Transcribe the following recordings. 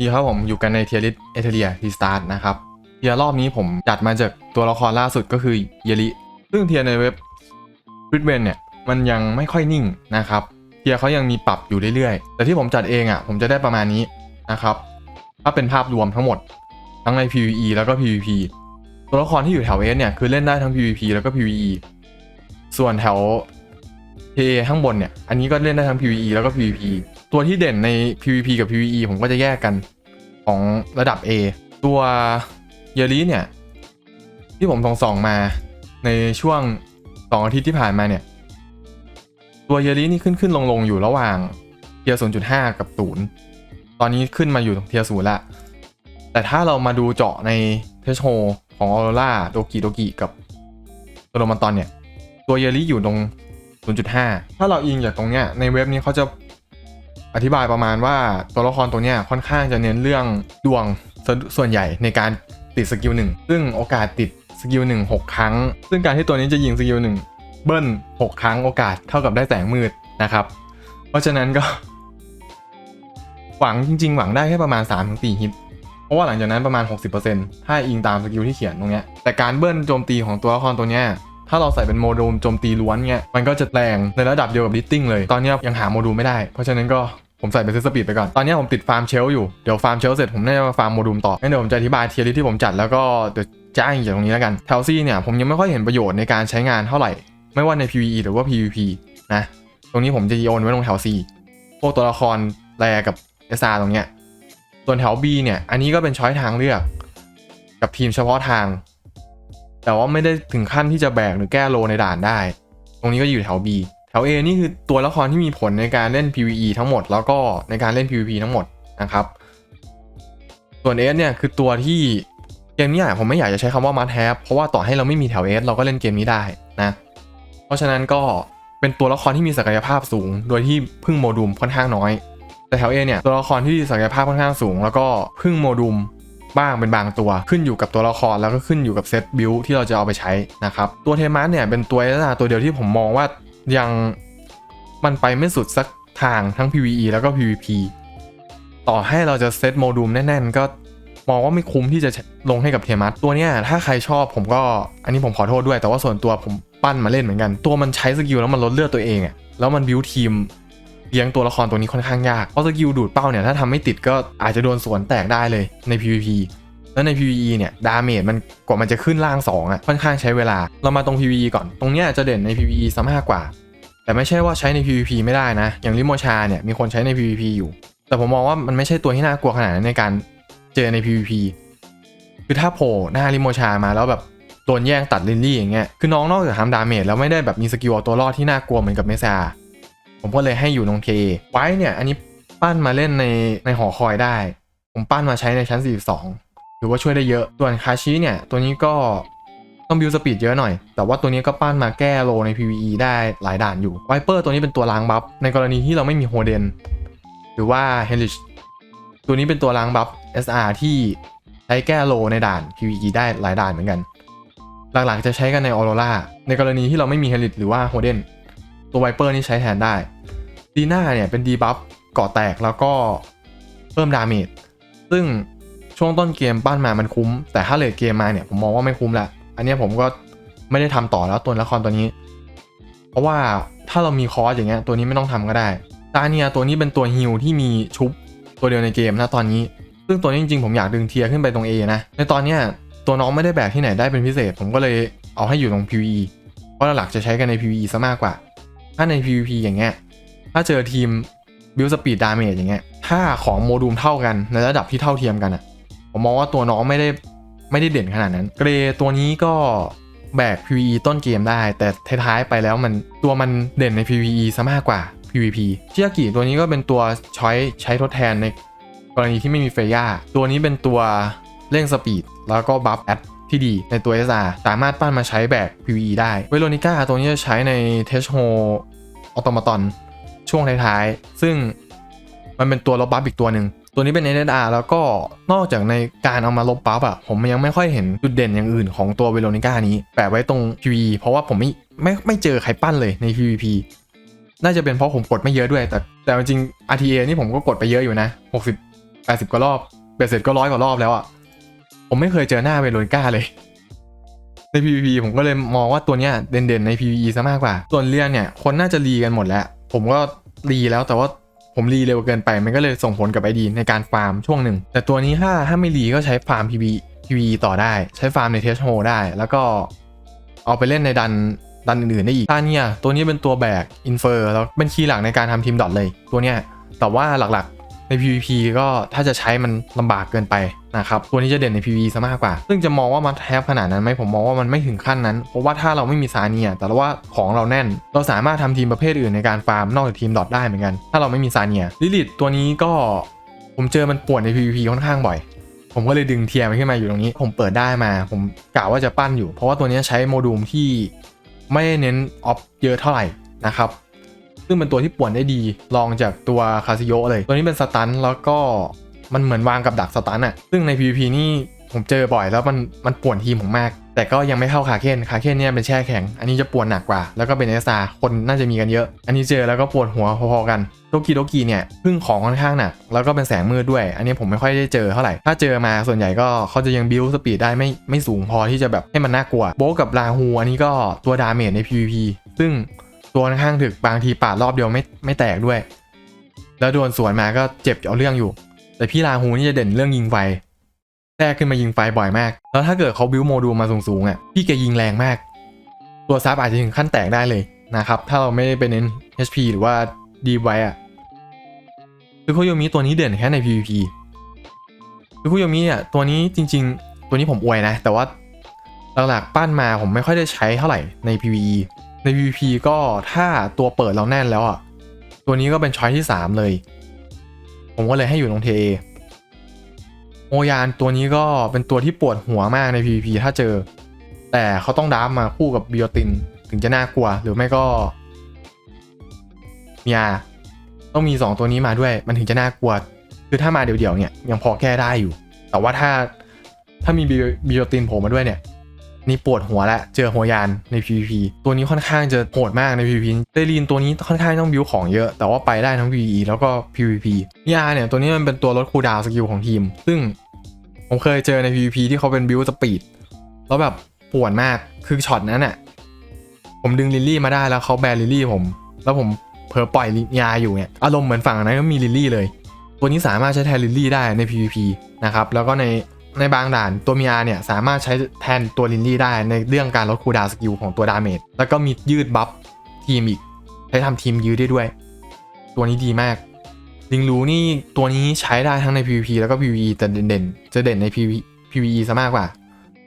ดีครับผมอยู่กันในเทียริสเอเทเรียทีสตาร์นะครับเทียร์รอบนี้ผมจัดมาจากตัวละครล่าสุดก็คือเยลิซึ่งเทียร์ในเว็บริดเวนเนี่ยมันยังไม่ค่อยนิ่งนะครับเทียร์เขายังมีปรับอยู่เรื่อยๆ แต่ที่ผมจัดเองอะผมจะได้ประมาณนี้นะครับ ถ้าเป็นภาพรวมทั้งหมดทั้งใน PVE แล้วก็ PVP ตัวละครที่อยู่แถว S เนี่ยคือเล่นได้ทั้ง PVP แล้วก็ PVE ส่วนแถว PA ข้างบนเนี่ยอันนี้ก็เล่นได้ทั้ง PVE แล้วก็ PVP ตัวที่เด่นใน PVP กับ PVE ผมก็จะแยกกันของระดับ A ตัวเยลีเนี่ย ที่ผมส่องส่องมาในช่วง2อาทิตย์ที่ผ่านมาเนี่ย ตัวเยลีนี่ขึ้นขึ้นลงลงอยู่ระหว่างเทียร์0.5 กับ 0 ตอนนี้ขึ้นมาอยู่ตรงเทียร์ศูนย์ละแต่ถ้าเรามาดูเจาะในเทชโฮของออโรราโดกิโดกิกับโรมันตอนเนี่ย ตัวเยลีอยู่ตรง 0.5 ถ้าเราอิงจากตรงเนี้ยในเว็บนี้เขาจะ อธิบายประมาณว่าตัวละครตัวเนี้ยค่อนข้างจะเน้นเรื่องดวงส่วนใหญ่ในการติดสกิลหนึ่งซึ่งโอกาสติดสกิลหนึ่งหกครั้ง ซึ่งการที่ตัวนี้จะยิงสกิลหนึ่งเบิ้ลหกครั้งโอกาสเท่ากับได้แสงมืดนะครับ เพราะฉะนั้นก็ หวังจริง ๆ หวังได้แค่ประมาณ3-4ฮิตเพราะว่าหลังจากนั้นประมาณ 60%ถ้าอิงตามสกิลที่เขียนตรงเนี้ย แต่การเบิ้ลโจมตีของตัวละครตัวเนี้ย ถ้าเราใส่เป็นโมดูลโจมตีล้วนเงี้ยมันก็จะแรงในระดับเดียวกับลิตติ้งเลย ตอนนี้ยังหาโมดูลไม่ได้ เพราะฉะนั้นก็ผมใส่เป็นเซตสปีดไปก่อน ตอนนี้ผมติดฟาร์มเชลอยู่ เดี๋ยวฟาร์มเชลเสร็จผมน่าจะมาฟาร์มโมดูลต่องั้นเดี๋ยวผมจะอธิบายเทียร์ลิสที่ผมจัดแล้วก็เดี๋ยวจ้างจากตรงนี้แล้วกันแทลซี่เนี่ยผมยังไม่ค่อยเห็นประโยชน์ในการใช้งานเท่าไหร่ ไม่ว่าใน PVE หรือว่า PVP นะตรงนี้ผมจะโยนไว้ตรงแถว C พวกตัวละครแรกับ SR ตรงเนี้ยส่วนแถว B เนี่ย อันนี้ก็เป็นช้อยทางเลือก กับทีมเฉพาะทาง แต่ว่าไม่ได้ถึงขั้นที่จะแบกหรือแก้โลในด่านได้ ตรงนี้ก็อยู่แถว B แถว A นี่คือตัวละครที่มีผลในการเล่น PVE ทั้งหมด แล้วก็ในการเล่น PVP ทั้งหมดนะครับ ส่วน S เนี่ยคือตัวที่เกมนี้ผมไม่อยากจะใช้คำว่า must have เพราะว่าต่อให้เราไม่มีแถว S เราก็เล่นเกมนี้ได้นะ เพราะฉะนั้นก็เป็นตัวละครที่มีศักยภาพสูง โดยที่พึ่งโมดูมค่อนข้างน้อย แต่แถว A เนี่ยตัวละครที่ศักยภาพค่อนข้างสูง แล้วก็พึ่งโมดูม บ้างเป็นบางตัวขึ้นอยู่กับตัวละครแล้วก็ขึ้นอยู่กับเซตบิลที่เราจะเอาไปใช้นะครับตัวเทมัสเนี่ยเป็นตัวเอสตัวเดียวที่ผมมองว่ายังมันไปไม่สุดสักทางทั้ง PVE แล้วก็ PVP ต่อให้เราจะเซตโมดูมแน่นๆ ก็มองว่าไม่คุ้มที่จะลงให้กับเทมัสตัวเนี้ยถ้าใครชอบผมก็อันนี้ผมขอโทษด้วย แต่ว่าส่วนตัวผมปั้นมาเล่นเหมือนกัน ตัวมันใช้สกิลแล้วมันลดเลือดตัวเองอะแล้วมันบิวทีม เลี้ยงตัวละครตัวนี้ค่อนข้างยาก เพราะสกิลดูดเป้าเนี่ยถ้าทำไม่ติดก็อาจจะโดนสวนแตกได้เลยใน PVP แล้วใน PVE เนี่ยดาเมจมันกว่ามันจะขึ้นล่าง2อะค่อนข้างใช้เวลาเรามาตรง PVE ก่อน ตรงเนี้ยจะเด่นใน PVE ซะมากกว่า แต่ไม่ใช่ว่าใช้ใน PVP ไม่ได้นะ อย่างลิโมชาเนี่ยมีคนใช้ใน PVP อยู่ แต่ผมมองว่ามันไม่ใช่ตัวที่น่ากลัวขนาดนั้นในการเจอใน PVP คือถ้าโผล่หน้าลิโมชามาแล้วแบบโดนแย่งตัดลินลี่อย่างเงี้ยคือน้องนอกจากทำดาเมจแล้วไม่ได้แบบมีสกิลตัวรอดที่น่ากลัวเหมือนกับเมซา ผมก็เลยให้อยู่ตรงเทไว้เนี่ย อันนี้ปั้นมาเล่นในในหอคอยได้ ผมปั้นมาใช้ในชั้น 42ถือว่าช่วยได้เยอะส่วนคาชิเนี่ย ตัวนี้ก็ต้องบิวสปีดเยอะหน่อย แต่ว่าตัวนี้ก็ปั้นมาแก้โลใน PVE ได้หลายด่านอยู่ไวเปอร์ตัวนี้เป็นตัวล้างบัฟในกรณีที่เราไม่มีโฮเดนหรือว่าเฮลิชตัวนี้เป็นตัวล้างบัฟ SR ที่ใช้แก้โลในด่าน PVE ได้หลายด่านเหมือนกัน หลักๆจะใช้กันในออโรราในกรณีที่เราไม่มีเฮลิชหรือว่าโฮเดน ตัวไวเปอร์นี่ใช้แทนได้ดีน่าเนี่ยเป็นดีบัฟก่อแตกแล้วก็เพิ่มดาเมจซึ่งช่วงต้นเกมปั้นมามันคุ้ม แต่ถ้าเลทเกมมาเนี่ยผมมองว่าไม่คุ้มละอันนี้ผมก็ไม่ได้ทำต่อแล้วตัวละครตัวนี้ เพราะว่าถ้าเรามีคอร์สอย่างเงี้ยตัวนี้ไม่ต้องทำก็ได้ตาเนียตัวนี้เป็นตัวฮิลที่มีชุบตัวเดียวในเกมนะตอนนี้ ซึ่งตัวนี้จริงๆผมอยากดึงเทียร์ขึ้นไปตรง A นะ ในตอนเนี้ยตัวน้องไม่ได้แบกที่ไหนได้เป็นพิเศษ ผมก็เลยเอาให้อยู่ตรง PVE เพราะหลักจะใช้กันใน PVE ซะมากกว่า ถ้าใน PVP อย่างเงี้ย ถ้าเจอทีม build speed damage อย่างเงี้ย ถ้าของโมดูลเท่ากันในระดับที่เท่าเทียมกันอะผมมองว่าตัวน้องไม่ได้ไม่ได้เด่นขนาดนั้น เกรตัวนี้ก็แบก PVE ต้นเกมได้ แต่ท้ายๆไปแล้วมันตัวมันเด่นใน PVE ซะมากกว่า PVP เชียกิตัวนี้ก็เป็นตัวช้อยใช้ทดแทนในกรณีที่ไม่มีเฟย่าตัวนี้เป็นตัวเร่งสปีดแล้วก็บัฟแอดที่ดีในตัว SR สามารถปั้นมาใช้แบก PVE ได้ เวโรนิก้าตัวนี้จะใช้ในเทชโฮ ออโตมาตอนช่วงท้ายๆ ซึ่งมันเป็นตัวลบบัฟอีกตัวหนึ่ง ตัวนี้เป็น SR แล้วก็นอกจากในการเอามาลบบัฟอะผมยังไม่ค่อยเห็นจุดเด่นอย่างอื่นของตัวเวโรนิก้านี้ แปะไว้ตรง PVE เพราะว่าผมไม่ไม่ไม่เจอใครปั้นเลยใน PVP น่าจะเป็นเพราะผมกดไม่เยอะด้วย แต่แต่จริง RTA นี่ผมก็กดไปเยอะอยู่นะ 60 80กว่ารอบเบ็ดเสร็จก็ร้อยกว่ารอบแล้วอะผมไม่เคยเจอหน้าเวโรนิก้าเลย ใน PVP ผมก็เลยมองว่าตัวเนี้ยเด่นๆใน PVE ซะมากกว่า ส่วนเรียนเนี่ยคนน่าจะรีกันหมดแล้ว ผมก็รีแล้วแต่ว่าผมรีเร็วเกินไปมันก็เลยส่งผลกับไอดีในการฟาร์มช่วงหนึ่ง แต่ตัวนี้ถ้าถ้าไม่รีก็ใช้ฟาร์ม PV PVE ต่อได้ ใช้ฟาร์มในเทสโฮได้ แล้วก็เอาไปเล่นในดันดันอื่นๆได้อีกตาเนี่ยตัวนี้เป็นตัวแบกอินเฟอร์แล้วเป็นคีย์หลักในการทำทีมดอทเลยตัวเนี้ยแต่ว่าหลักๆใน PVP ก็ถ้าจะใช้มันลำบากเกินไป นะครับตัวนี้จะเด่นใน PVE ซะมากกว่า ซึ่งจะมองว่ามันแทบขนาดนั้นไหมผมมองว่ามันไม่ถึงขั้นนั้น เพราะว่าถ้าเราไม่มีซาเนีย แต่ว่าของเราแน่น เราสามารถทำทีมประเภทอื่นในการฟาร์มนอกจากทีมดอทได้เหมือนกัน ถ้าเราไม่มีซาเนียลิลิตตัวนี้ก็ผมเจอมันป่วนใน PVP ค่อนข้างบ่อย ผมก็เลยดึงเทียร์มันขึ้นมาอยู่ตรงนี้ ผมเปิดได้มา ผมกะว่าจะปั้นอยู่ เพราะว่าตัวนี้ใช้โมดูลที่ไม่เน้นออฟเยอะเท่าไหร่นะครับซึ่งเป็นตัวที่ป่วนได้ดีรองจากตัวคาซิโยเลย ตัวนี้เป็นสตันแล้วก็ มันเหมือนวางกับดักสตันอะซึ่งใน PVP นี่ผมเจอบ่อยแล้วมันมันป่วนทีมผมมาก แต่ก็ยังไม่เข้าคาเคนคาเคนเนี่ยเป็นแช่แข็ง อันนี้จะป่วนหนักกว่า แล้วก็เป็นเอสาคนน่าจะมีกันเยอะ อันนี้เจอแล้วก็ปวดหัวพอๆกันโตกิโดกิเนี่ยพึ่งของค่อนข้างหนักแล้วก็เป็นแสงมืดด้วย อันนี้ผมไม่ค่อยได้เจอเท่าไหร่ ถ้าเจอมาส่วนใหญ่ก็เขาจะยังบิวสปีดได้ไม่ไม่สูงพอที่จะแบบให้มันน่ากลัว โบกับลาฮูอันนี้ก็ตัวดาเมจใน PVP ซึ่งตัวค่อนข้างถึกบางทีปาดรอบเดียวไม่ไม่แตกด้วย แล้วโดนสวนมาก็เจ็บเอาเรื่องอยู่ แต่พี่ลาฮูนี่จะเด่นเรื่องยิงไฟแทรกขึ้นมายิงไฟบ่อยมาก แล้วถ้าเกิดเขาบิวโมดูลมาสูงๆอะพี่แกยิงแรงมาก ตัวซับอาจจะถึงขั้นแตกได้เลยนะครับ ถ้าเราไม่ได้ไปเน้น HP หรือว่าดีไว้อะคือคุโยมิตัวนี้เด่นแค่ใน PVP คือคุโยมิอะตัวนี้จริง ๆ ตัวนี้ผมอวยนะ แต่ว่าหลักๆปั้นมาผมไม่ค่อยได้ใช้เท่าไหร่ใน PVE ใน PVP ก็ถ้าตัวเปิดเราแน่นแล้วอะตัวนี้ก็เป็นช้อยที่ 3 เลย ผมก็เลยให้อยู่ตรงเทโอยานตัวนี้ก็เป็นตัวที่ปวดหัวมากใน PVP ถ้าเจอ แต่เขาต้องดาฟมาคู่กับบิโอติน ถึงจะน่ากลัวหรือไม่ก็มียาต้องมี 2 ตัวนี้มาด้วยมันถึงจะน่ากลัว คือถ้ามาเดี่ยวๆเนี่ยยังพอแก้ได้อยู่ แต่ว่าถ้าถ้ามีบิโอตินโผล่มาด้วยเนี่ย นี่ปวดหัวและเจอหัวยานใน PVP ตัวนี้ค่อนข้างจะโหดมากใน PVP เตลีนตัวนี้ค่อนข้างต้องบิวของเยอะ แต่ว่าไปได้ทั้ง PVE แล้วก็ PVP ยาเนี่ยตัวนี้มันเป็นตัวลดคูดาวสกิลของทีม ซึ่งผมเคยเจอใน PVP ที่เขาเป็นบิวสปีดแล้วแบบปวดมากคือช็อตนั้นน่ะผมดึงลิลลี่มาได้แล้วเขาแบนลิลลี่ผม แล้วผมเผลอปล่อยยาอยู่เนี่ยอารมณ์เหมือนฝั่งนั้นก็มีลิลลี่เลย ตัวนี้สามารถใช้แทนลิลลี่ได้ใน PVP นะครับแล้วก็ใน ในบางด่านตัวมีอาเนี่ยสามารถใช้แทนตัวลินลี่ได้ในเรื่องการลดคูดาวสกิลของตัวดาเมจแล้วก็มียืดบัฟทีมอีก ใช้ทำทีมยืดได้ด้วย ตัวนี้ดีมาก ลิงรูนี่ตัวนี้ใช้ได้ทั้งใน PVP แล้วก็ PVE แต่เด่นๆ จะเด่นใน PV PVE ซะมากกว่า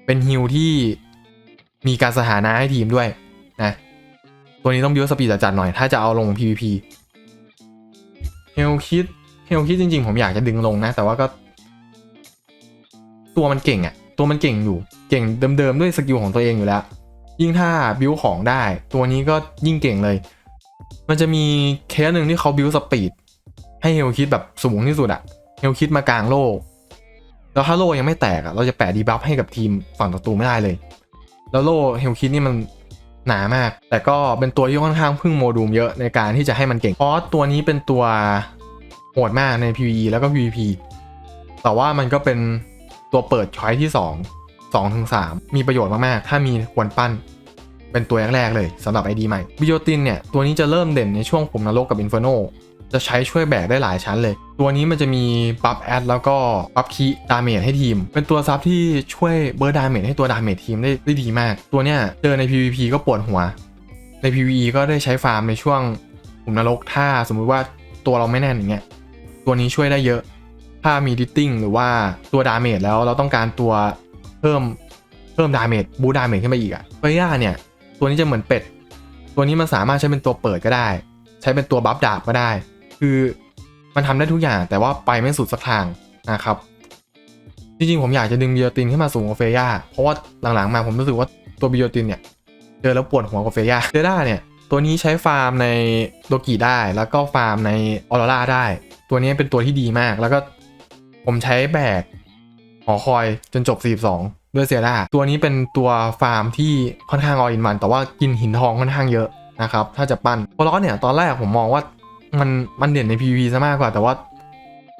เป็นฮิลที่มีการสถานะให้ทีมด้วยนะตัวนี้ต้องบิวสปีดจัดๆหน่อย ถ้าจะเอาลง PVP เฮลคิดเฮลคิดจริงๆ ผมอยากจะดึงลงนะ แต่ว่าก็ ตัวมันเก่งอะ่ะตัวมันเก่งอยู่เก่งเดิมๆด้วยสกิลของตัวเองอยู่แล้ว ยิ่งถ้าบิวของได้ ตัวนี้ก็ยิ่งเก่งเลย มันจะมีเคสหนึ่งที่เขาบิวสปีดให้เฮลคิดแบบสูงที่สุดอะเฮลคิดมากลางโลก แล้วถ้าโลยังไม่แตกอะเราจะแปะดีบัฟให้กับทีมฝั่งศัตรูไม่ได้เลย แล้วโลเฮลคิดนี่มันหนามาก แต่ก็เป็นตัวที่ค่อนข้างพึ่งโมดูมเยอะในการที่จะให้มันเก่งเพราะตัวนี้เป็นตัวโหดมากใน PVE แล้วก็ PVP แต่ว่ามันก็เป็น ตัวเปิดช้อยที่ 2 2ถึง3มีประโยชน์มาก ๆ ถ้ามีควรปั้น เป็นตัวแรก ๆ เลยสำหรับ ID ใหม่บิโอตินเนี่ย ตัวนี้จะเริ่มเด่นในช่วงผมนรกกับ Inferno จะใช้ช่วยแบกได้หลายชั้นเลย ตัวนี้มันจะมีปับแอดแล้วก็ปับคีดาเมจให้ทีม เป็นตัวซับที่ช่วยเบิร์ดดาเมจให้ตัวดาเมจทีมได้ได้ดีมาก ตัวเนี้ยเจอใน PVP ก็ปวดหัว ใน PVE ก็ได้ใช้ฟาร์มในช่วงผมนรกถ้าสมมุติว่าตัวเราไม่แน่นอย่างเงี้ยตัวนี้ช่วยได้เยอะ ถ้ามีดิตติ้งหรือว่าตัวดาเมจแล้วเราต้องการตัวเพิ่มเพิ่มดาเมจบูดาเมจขึ้นมาอีกอะเฟย่าเนี่ย ตัวนี้จะเหมือนเป็ด ตัวนี้มันสามารถใช้เป็นตัวเปิดก็ได้ ใช้เป็นตัวบัฟดาบก็ได้ คือมันทำได้ทุกอย่างแต่ว่าไปไม่สุดสักทางนะครับ จริงๆ ผมอยากจะดึงบิโอตินขึ้นมาสูงกว่าเฟย่าเพราะว่าหลังๆมาผมรู้สึกว่าตัวบิโอตินเนี่ยเจอแล้วปวดหัวกว่าเฟย่าเฟย่าเนี่ยตัวนี้ใช้ฟาร์มในโลกิได้ แล้วก็ฟาร์มในออโรราได้ ตัวนี้เป็นตัวที่ดีมาก แล้วก็ ผมใช้แบกหอคอยจนจบ 42 ด้วยเซียร่าตัวนี้เป็นตัวฟาร์มที่ค่อนข้างออินวัน แต่ว่ากินหินทองค่อนข้างเยอะนะครับ ถ้าจะปั้นโพลอสเนี่ย ตอนแรกผมมองว่ามันมันเด่นใน PVP ซะมากกว่า แต่ว่า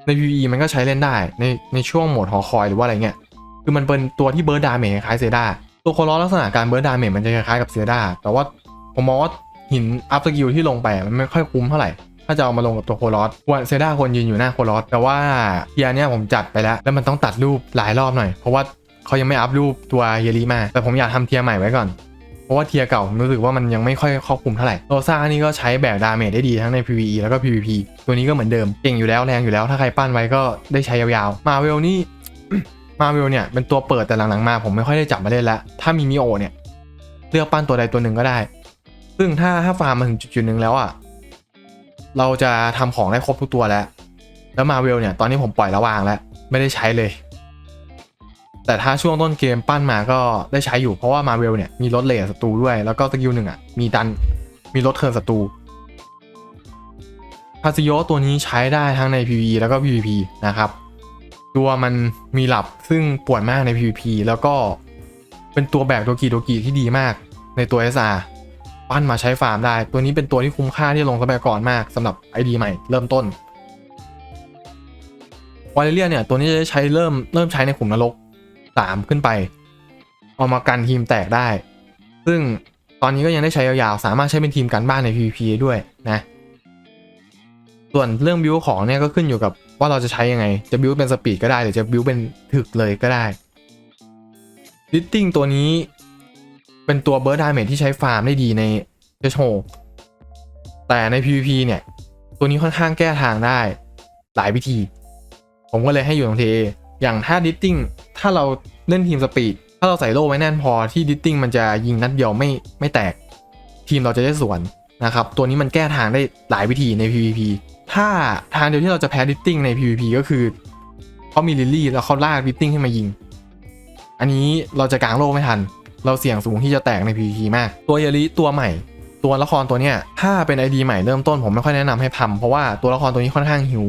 ใน PVE มันก็ใช้เล่นได้ในในช่วงโหมดหอคอยหรือว่าอะไรเงี้ย คือมันเป็นตัวที่เบิร์ดดาเมจคล้ายเซดาตัวโคลอสลักษณะการเบิร์ดดาเมจมันจะคล้ายกับเซดาแต่ว่าผมมองว่าหินอัพสกิลที่ลงไปมันไม่ค่อยคุ้มเท่าไหร่ ถ้าจะเอามาลงกับตัวโคลอสควรเซดาควรยืนอยู่หน้าโคลอสแต่ว่าเทียเนี่ยผมจัดไปแล้ว แล้วมันต้องตัดรูปหลายรอบหน่อย เพราะว่าเขายังไม่อัพรูปตัวเยลีมา แต่ผมอยากทำเทียร์ใหม่ไว้ก่อน เพราะว่าเทียร์เก่าผมรู้สึกว่ามันยังไม่ค่อยครอบคลุมเท่าไหร่โรซ่านี่ก็ใช้แบกดาเมจได้ดีทั้งใน PVE แล้วก็ PVP ตัวนี้ก็เหมือนเดิมเก่งอยู่แล้วแรงอยู่แล้วถ้าใครปั้นไว้ก็ได้ใช้ยาวๆมาเวลนี่มาเวลเนี่ยเป็นตัวเปิดแต่หลังๆมาผมไม่ค่อยได้จับมาเล่นล้วถ้ามีมิโอเนี่ยเลือกปั้นตัวใดตัวหนึ่งก็ได้ ซึ่งถ้าถ้าฟาร์มมาถึงจุดๆหนึ่งแล้วอะ เราจะทำของได้ครบทุกตัวแล้ว แล้วมาเวลเนี่ยตอนนี้ผมปล่อยระวางแล้ว ไม่ได้ใช้เลย แต่ถ้าช่วงต้นเกมปั้นมาก็ได้ใช้อยู่เพราะว่ามาเวลเนี่ยมีลดเลทศัตรูด้วย แล้วก็สกิลหนึ่งอะมีดันมีลดเทิร์นศัตรูพาซิโยตัวนี้ใช้ได้ทั้งใน PVE แล้วก็ PVP นะครับ ตัวมันมีหลับซึ่งปวดมากใน PVP แล้วก็เป็นตัวแบกโดกีโดกีที่ดีมากในตัว SR ปั้นมาใช้ฟาร์มได้ ตัวนี้เป็นตัวที่คุ้มค่าที่ลงทรัพยากรมากสำหรับ ID ใหม่เริ่มต้นวาเลเรียเนี่ยตัวนี้จะใช้เริ่มเริ่มใช้ในขุมนรก3ขึ้นไป เอามากันทีมแตกได้ ซึ่งตอนนี้ก็ยังได้ใช้ยาวๆ สามารถใช้เป็นทีมกันบ้านใน PVP ได้ด้วยนะส่วนเรื่องบิวของเนี่ยก็ขึ้นอยู่กับว่าเราจะใช้ยังไง จะบิวเป็นสปีดก็ได้หรือจะบิวเป็นถึกเลยก็ได้ลิตติ้งตัวนี้ เป็นตัวเบิร์ดดาเมจที่ใช้ฟาร์มได้ดีในเชโชแต่ใน PVP เนี่ย ตัวนี้ค่อนข้างแก้ทางได้หลายวิธี ผมก็เลยให้อยู่ตรงเทอย่างถ้าดิตติ้งถ้าเราเล่นทีมสปีดถ้าเราใส่โล่ไว้แน่นพอที่ดิตติ้งมันจะยิงนัดเดียวไม่ไม่แตก ทีมเราจะได้สวนนะครับ ตัวนี้มันแก้ทางได้หลายวิธีใน PVP ถ้าทางเดียวที่เราจะแพ้ดิตติ้งใน PVP ก็คือเขามีลิลลี่แล้วเขาลากดิตติ้งให้มายิง อันนี้เราจะกางโล่ไม่ทัน เราเสี่ยงสูงที่จะแตกใน PVP มาก ตัวเยลิตัวใหม่ ตัวละครตัวเนี้ยถ้าเป็น ID ใหม่เริ่มต้นผมไม่ค่อยแนะนำให้ทำเพราะว่าตัวละครตัวนี้ค่อนข้างหิว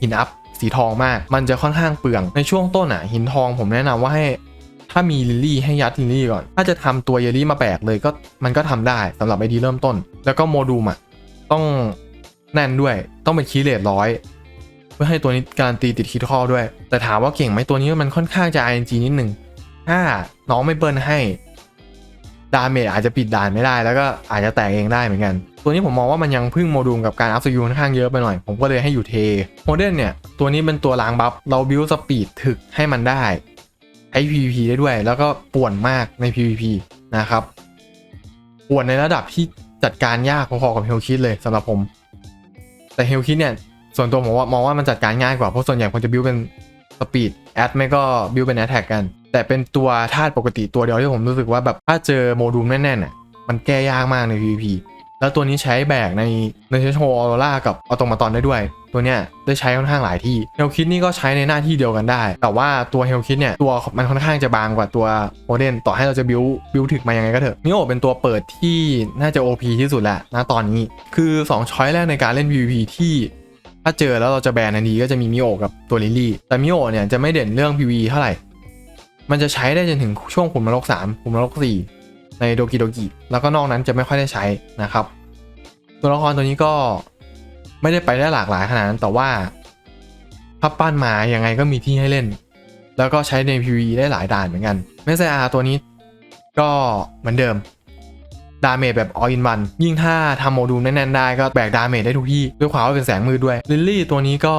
หินอัพสีทองมาก มันจะค่อนข้างเปลืองในช่วงต้นอะหินทองผมแนะนำว่าให้ถ้ามีลิลลี่ให้ยัดลิลลี่ก่อน ถ้าจะทำตัวเยลี่มาแบกเลยก็มันก็ทำได้สำหรับไอดีเริ่มต้น แล้วก็โมดูมอะต้องแน่นด้วยต้องเป็นคีย์เลทร้อยเพื่อให้ตัวนี้การตีติดคิดข้อด้วย แต่ถามว่าเก่งไหมตัวนี้มันค่อนข้างจะ RNG นิดหนึ่งถ้าน้องไม่เบิ้ลให้ ดาเมจอาจจะปิดด่านไม่ได้แล้วก็อาจจะแตกเองได้เหมือนกัน ตัวนี้ผมมองว่ามันยังพึ่งโมดูลกับการอัพสกิลค่อนข้างเยอะไปหน่อย ผมก็เลยให้อยู่เทโมเดิร์นเนี่ยตัวนี้เป็นตัวล้างบัฟเราบิวสปีดถึกให้มันได้ใช้ PVP ได้ด้วย แล้วก็ป่วนมากใน PVP นะครับป่วนในระดับที่จัดการยากพอๆกับเฮลคิดเลยสำหรับผม แต่เฮลคิดเนี่ยส่วนตัวผมว่ามองว่ามันจัดการง่ายกว่าเพราะส่วนใหญ่คนจะบิวเป็นสปีดแอดไม่ก็บิวเป็นแอ t แทกกัน แต่เป็นตัวธาตุปกติตัวเดียวที่ผมรู้สึกว่าแบบถ้าเจอโมดูลแน่นๆน่ะมันแก้ยากมากใน PVP แล้วตัวนี้ใช้แบกในในเชโชออโรรากับออโตมาตอนได้ด้วย ตัวเนี้ยได้ใช้ค่อนข้างหลายที่เฮลคิดนี่ก็ใช้ในหน้าที่เดียวกันได้ แต่ว่าตัวเฮลคิดเนี่ยตัวมันค่อนข้างจะบางกว่าตัวโมเดนต่อให้เราจะบิวบิวถึกมายังไงก็เถอะมิโอเป็นตัวเปิดที่น่าจะ OP ที่สุดแหละณตอนนี้คือ2ช้อยแรกในการเล่น PVP ที่ถ้าเจอแล้วเราจะแบนอันนี้ก็จะมีมิโอกับตัวลิลลี่แต่มิโอเนี่ยจะไม่เด่นเรื่อง PVE เท่าไหร่ มันจะใช้ได้จนถึงช่วงขุมนรก3ขุมนรก4ในโดกิโดกิแล้วก็นอกนั้นจะไม่ค่อยได้ใช้นะครับ ตัวละครตัวนี้ก็ไม่ได้ไปได้หลากหลายขนาดนั้นแต่ว่าพับปั้นมายังไงก็มีที่ให้เล่น แล้วก็ใช้ใน PVE ได้หลายด่านเหมือนกันเมสเซอาตัวนี้ก็เหมือนเดิมดาเมจแบบ all in one ยิ่งถ้าทำโมดูลแน่นๆได้ก็แบกดาเมจได้ทุกที่ ด้วยความว่าเป็นแสงมืดด้วยลิลลี่ตัวนี้ก็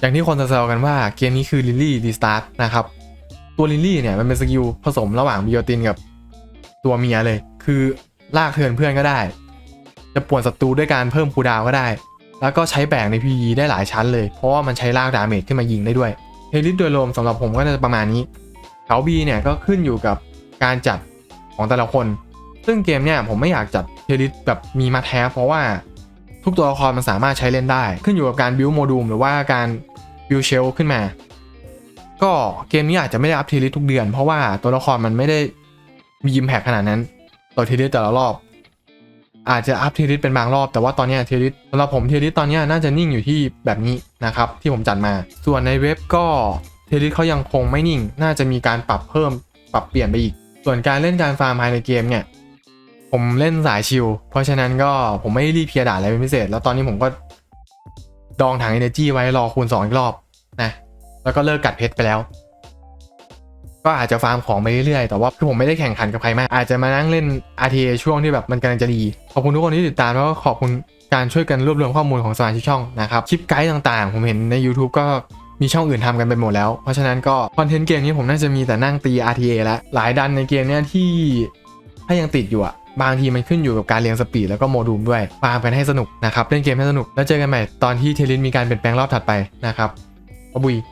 อย่างที่คนแซวกันว่าเกมนี้คือลิลลี่ดีสตาร์ทนะครับ ตัวลิลลี่เนี่ยมันเป็นสกิลผสมระหว่างบิโอตินกับตัวเมียเลย คือลากเทือนเพื่อนก็ได้ จะป่วนศัตรูด้วยการเพิ่มคูดาวก็ได้ แล้วก็ใช้แบกใน PE ได้หลายชั้นเลย เพราะว่ามันใช้ลากดาเมจขึ้นมายิงได้ด้วยเฮลิสโดยรวมสำหรับผมก็จะประมาณนี้เขาบีเนี่ยก็ขึ้นอยู่กับการจัดของแต่ละคน ซึ่งเกมเนี่ยผมไม่อยากจัดเทลิสแบบมีมาแท้ เพราะว่าทุกตัวละครมันสามารถใช้เล่นได้ ขึ้นอยู่กับการบิวโมดูลหรือว่าการบิวเชลขึ้นมา ก็เกมนี้อาจจะไม่ได้อัพเทลิสทุกเดือน เพราะว่าตัวละครมันไม่ได้มียิมแพคขนาดนั้น ต่อเทลิสแต่ละรอบ อาจจะอัพเทลิสเป็นบางรอบ แต่ว่าตอนนี้ยเทลิสสำหรับผมเทลิสตอนนี้น่าจะนิ่งอยู่ที่แบบนี้นะครับ ที่ผมจัดมา ส่วนในเว็บก็เทลิสเขายังคงไม่นิ่ง น่าจะมีการปรับเพิ่มปรับเปลี่ยนไปอีก ส่วนการเล่นการฟาร์มภายในเกมเนี่ยผมเล่นสายชิลเพราะฉะนั้นก็ผมไม่ได้รีบเคลียด่าอะไรเป็นพิเศษ แล้วตอนนี้ผมก็ดองถัง energy ไว้รอคูณ2อีกรอบนะ แล้วก็เลิกกัดเพชรไปแล้ว ก็อาจจะฟาร์มของไปเรื่อยๆ แต่ว่าคือผมไม่ได้แข่งขันกับใครมาก อาจจะมานั่งเล่น RTA ช่วงที่แบบมันกำลังจะดี ขอบคุณทุกคนที่ติดตามแล้วก็ขอบคุณการช่วยกันรวบรวมข้อมูลของสมาชิกช่องนะครับ คลิปไกด์ต่างๆ ผมเห็นใน YouTube ก็มีช่องอื่นทำกันไปหมดแล้ว เพราะฉะนั้นก็คอนเทนต์เกมนี้ผมน่าจะมีแต่นั่งตี RTA แล้วหลายดันในเกมเนี้ยที่ถ้ายังติดอยู่อะบางทีมันขึ้นอยู่กับการเรียงสปีดแล้วก็โมดูลด้วยฟาร์มกันให้สนุกนะครับ เล่นเกมให้สนุก แล้วเจอกันใหม่ตอนที่เทลินมีการเปลี่ยนแปลงรอบถัดไปนะครับบ๊ายบุย